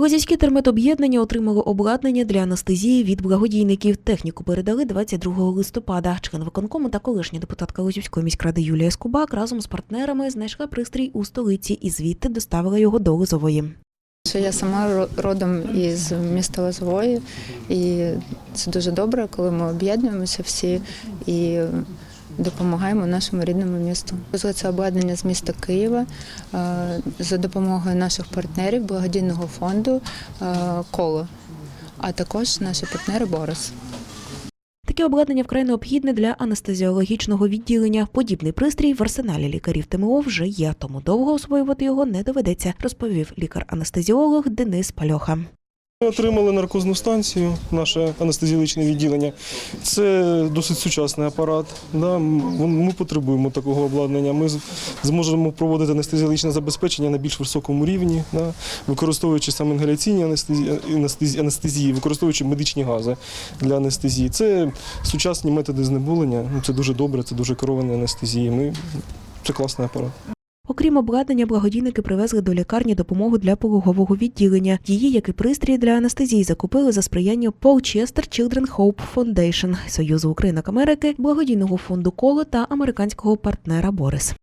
Лозівське терметоб'єднання отримало обладнання для анестезії від благодійників. Техніку передали 22 листопада. Член виконкому та колишня депутатка Лозівської міськради Юлія Скубак разом з партнерами знайшла пристрій у столиці і звідти доставила його до Лозової. Я сама ро- родом із міста Лозової, і це дуже добре, коли ми об'єднуємося всі і допомагаємо нашому рідному місту. Це обладнання з міста Києва е, за допомогою наших партнерів благодійного фонду е, Коло, а також наші партнери Борис. Таке обладнання вкрай необхідне для анестезіологічного відділення. Подібний пристрій в арсеналі лікарів ТМО вже є, тому довго освоювати його не доведеться, розповів лікар-анестезіолог Денис Пальоха. Ми отримали наркозну станцію, наше анестезіологічне відділення. Це досить сучасний апарат. Ми потребуємо такого обладнання. Ми зможемо проводити анестезіологічне забезпечення на більш високому рівні, використовуючи саме інгаляційні анестезії, використовуючи медичні гази для анестезії. Це сучасні методи знеболення. Ну, Це дуже добре, це дуже керовані анестезії. Це класний апарат. Окрім обладнання, благодійники привезли до лікарні допомогу для пологового відділення. Її, як і пристрій для анестезії, закупили за сприяння Paul Chester Children Hope Foundation, Союзу Українок Америки, благодійного фонду Коло та американського партнера Борис.